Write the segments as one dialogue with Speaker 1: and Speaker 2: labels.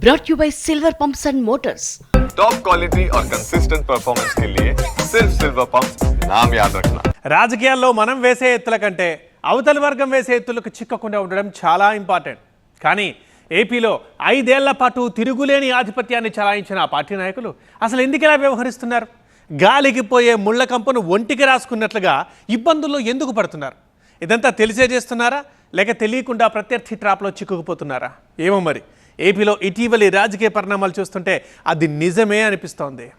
Speaker 1: brought you by Silver Pumps and Motors.
Speaker 2: Top quality और consistent performance के लिए सिर्फ सिल्वर पंप नाम याद रखना
Speaker 3: రాజకీయాల్లో మనం వేసే ఎత్తుల కంటే అవతలి వర్గం వేసే ఎత్తులకు చిక్కకుండా ఉండడం చాలా ఇంపార్టెంట్ కానీ ఏపీలో ఐదేళ్ల పాటు తిరుగులేని ఆధిపత్యాన్ని చలాయించిన ఆ పార్టీ నాయకులు అసలు ఎందుకు ఇలా వ్యవహరిస్తున్నారు గాలికి పోయే ముళ్ళ కంపను ఒంటికి రాసుకున్నట్లుగా ఇబ్బందుల్లో ఎందుకు పడుతున్నారు ఇదంతా తెలిసే చేస్తున్నారా లేక తెలియకుండా ప్రత్యర్థి ట్రాప్లో చిక్కుకుపోతున్నారా ఏమో మరి ఏపీలో ఇటీవలి రాజకీయ పరిణామాలు చూస్తుంటే అది నిజమే అనిపిస్తోంది.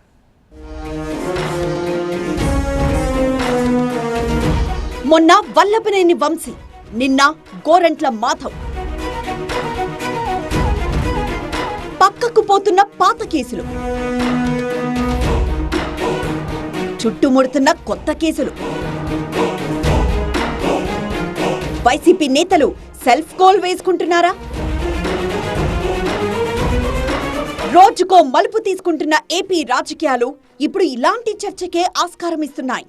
Speaker 4: మొన్న వల్లభనేని వంశీ నిన్న గోరంట్ల మాధవ్. పక్కకు పోతున్న పాత కేసులు. చుట్టుముడుతున్న కొత్త కేసులు. వైసీపీ నేతలు సెల్ఫ్ గోల్ వేసుకుంటున్నారా? రోజుకో మలుపు తీసుకుంటున్న ఏపీ రాజకీయాలు ఇప్పుడు ఇలాంటి చర్చకే ఆస్కారం ఇస్తున్నాయి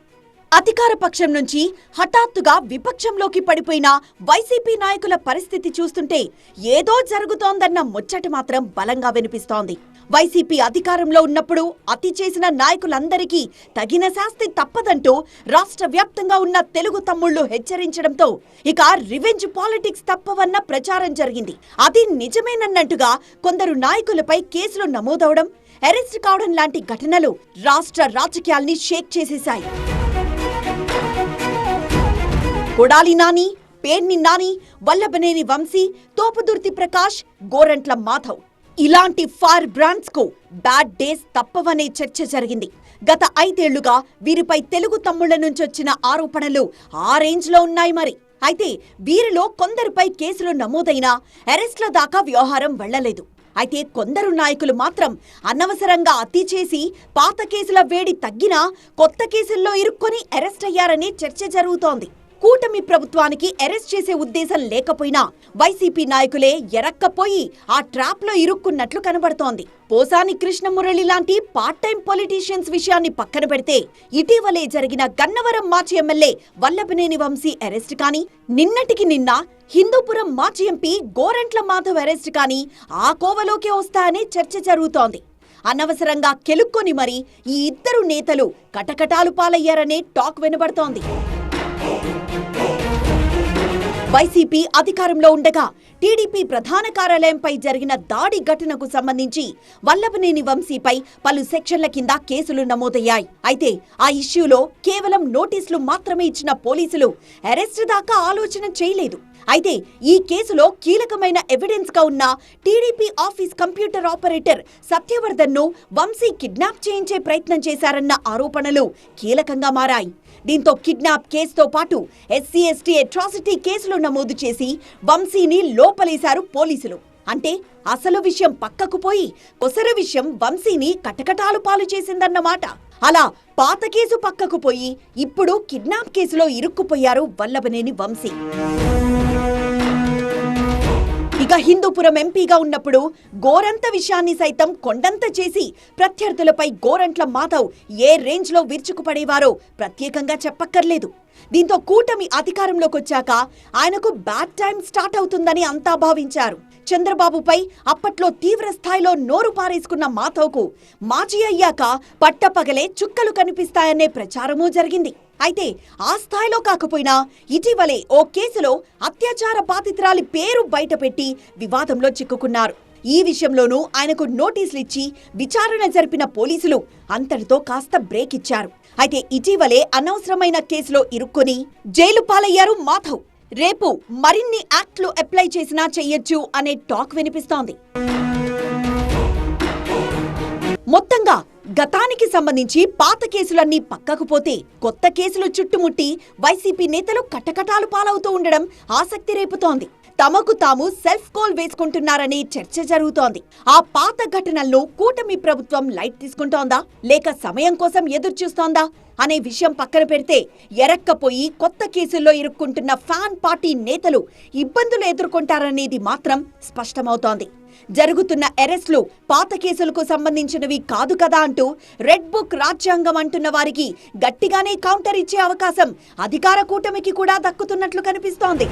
Speaker 4: అధికార పక్షం నుంచి హఠాత్తుగా విపక్షంలోకి పడిపోయిన వైసీపీ నాయకుల పరిస్థితి చూస్తుంటే ఏదో జరుగుతోందన్న ముచ్చట మాత్రం బలంగా వినిపిస్తోంది. వైసీపీ అధికారంలో ఉన్నప్పుడు అతి చేసిన నాయకులందరికీ తగిన శాస్తి తప్పదంటూ రాష్ట్ర వ్యాప్తంగా ఉన్న తెలుగు తమ్ముళ్ళు హెచ్చరించడంతో ఇక రివెంజ్ పాలిటిక్స్ తప్పవన్న ప్రచారం జరిగింది. అది నిజమేనన్నట్టుగా కొందరు నాయకులపై కేసులు నమోదవడం అరెస్ట్ కావడం లాంటి ఘటనలు రాష్ట్ర రాజకీయాల్ని షేక్ చేసేశాయి. కొడాలి నాని పేర్ని నాని వల్లభనేని వంశీ తోపుదుర్తి ప్రకాష్ గోరంట్ల మాధవ్. ఇలాంటి ఫైర్ బ్రాండ్స్కు బ్యాడ్ డేస్ తప్పవనే చర్చ జరిగింది. గత ఐదేళ్ళుగా వీరిపై తెలుగు తమ్ముళ్ళ నుంచి వచ్చిన ఆరోపణలు ఆ రేంజ్లో ఉన్నాయి మరి. అయితే వీరిలో కొందరిపై కేసులు నమోదైనా అరెస్ట్ల దాకా వ్యవహారం వెళ్ళలేదు అయితే కొందరు నాయకులు మాత్రం అనవసరంగా అతి చేసి పాత కేసుల వేడి తగ్గినా కొత్త కేసుల్లో ఇరుక్కొని అరెస్ట్ అయ్యారనే చర్చ జరుగుతోంది. కూటమి ప్రభుత్వానికి అరెస్ట్ చేసే ఉద్దేశం లేకపోయినా వైసీపీ నాయకులే ఎరక్కపోయి ఆ ట్రాప్లో ఇరుక్కున్నట్లు కనబడుతోంది. పోసాని కృష్ణమురళి లాంటి పార్ట్ టైం పొలిటీషియన్స్ విషయాన్ని పక్కన పెడితే ఇటీవలే జరిగిన గన్నవరం మాజీ ఎమ్మెల్యే వల్లభనేని వంశీ అరెస్ట్ కానీ నిన్నటికి నిన్న హిందూపురం మాజీ ఎంపీ గోరంట్ల మాధవ్ అరెస్ట్ కానీ ఆ కోవలోకే వస్తాయనే చర్చ జరుగుతోంది. అనవసరంగా కెలుక్కొని మరి ఈ ఇద్దరు నేతలు కటకటాలు పాలయ్యారనే టాక్ వినబడుతోంది. వైసీపీ అధికారంలో ఉండగా టీడీపీ ప్రధాన కార్యాలయంపై జరిగిన దాడి ఘటనకు సంబంధించి వల్లభనేని వంశీపై పలు సెక్షన్ల కింద కేసులు నమోదయ్యాయి. అయితే ఆ ఇష్యూలో కేవలం నోటీసులు మాత్రమే ఇచ్చిన పోలీసులు అరెస్ట్ దాకా ఆలోచన చేయలేదు. అయితే ఈ కేసులో కీలకమైన ఎవిడెన్స్గా ఉన్న టీడీపీ ఆఫీస్ కంప్యూటర్ ఆపరేటర్ సత్యవర్ధన్ను వంశీ కిడ్నాప్ చేయించే ప్రయత్నం చేశారన్న ఆరోపణలు కీలకంగా మారాయి. దీంతో కిడ్నాప్ కేసుతో పాటు ఎస్సీ ఎస్టీ అట్రాసిటీ కేసులు నమోదు చేసి వంశీని లోపలేశారు పోలీసులు. అంటే అసలు విషయం పక్కకు పోయి కొసర విషయం వంశీని కటకటాలు పాలు చేసిందన్నమాట. అలా పాత కేసు పక్కకు పోయి ఇప్పుడు కిడ్నాప్ కేసులో ఇరుక్కుపోయారు వల్లభనేని వంశీ. ఇక హిందూపురం ఎంపీగా ఉన్నప్పుడు గోరంత విషయాన్ని సైతం కొండంత చేసి ప్రత్యర్థులపై గోరంట్ల మాధవ్ ఏ రేంజ్లో విరుచుకుపడేవారో ప్రత్యేకంగా చెప్పక్కర్లేదు. దీంతో కూటమి అధికారంలోకి వచ్చాక ఆయనకు బ్యాడ్ టైం స్టార్ట్ అవుతుందని అంతా భావించారు. చంద్రబాబుపై అప్పట్లో తీవ్ర స్థాయిలో నోరు పారేసుకున్న మాధవ్కు మాజీ అయ్యాక పట్టపగలే చుక్కలు కనిపిస్తాయనే ప్రచారమూ జరిగింది. అయితే ఆ స్థాయిలో కాకపోయినా ఇటీవలే ఓ కేసులో అత్యాచార బాధితురాలి పేరు బయటపెట్టి వివాదంలో చిక్కుకున్నారు. ఈ విషయంలోనూ ఆయనకు నోటీసులు ఇచ్చి విచారణ జరిపిన పోలీసులు అంతటితో కాస్త బ్రేక్ ఇచ్చారు. అయితే ఇటీవలే అనవసరమైన కేసులో ఇరుక్కొని జైలు పాలయ్యారు మాధవ్. రేపు మరిన్ని యాక్ట్లు అప్లై చేసినా చెయ్యొచ్చు అనే టాక్ వినిపిస్తోంది. మొత్తంగా గతానికి సంబంధించి పాత కేసులన్నీ పక్కకు పోతే కొత్త కేసులు చుట్టుముట్టి వైసీపీ నేతలు కటకటాలు పాలవుతూ ఉండడం ఆసక్తి రేపుతోంది తమకు తాము సెల్ఫ్ కాల్ వేసుకుంటున్నారని చర్చ జరుగుతోంది. ఆ పాత ఘటనల్లో కూటమి ప్రభుత్వం లైట్ తీసుకుంటోందా? లేక సమయం కోసం ఎదురు చూస్తోందా? అనే విషయం పక్కన పెడితే ఎరక్కపోయి కొత్త కేసుల్లో ఇరుక్కుంటున్న ఫ్యాన్ పార్టీ నేతలు ఇబ్బందులు ఎదుర్కొంటారనేది మాత్రం స్పష్టమవుతోంది. జరుగుతున్న అరెస్టులు పాత కేసులకు సంబంధించినవి కాదు కదా అంటూ రెడ్ బుక్ రాజ్యాంగం అంటున్న వారికి గట్టిగానే కౌంటర్ ఇచ్చే అవకాశం అధికార కూటమికి కూడా దక్కుతున్నట్లు కనిపిస్తోంది.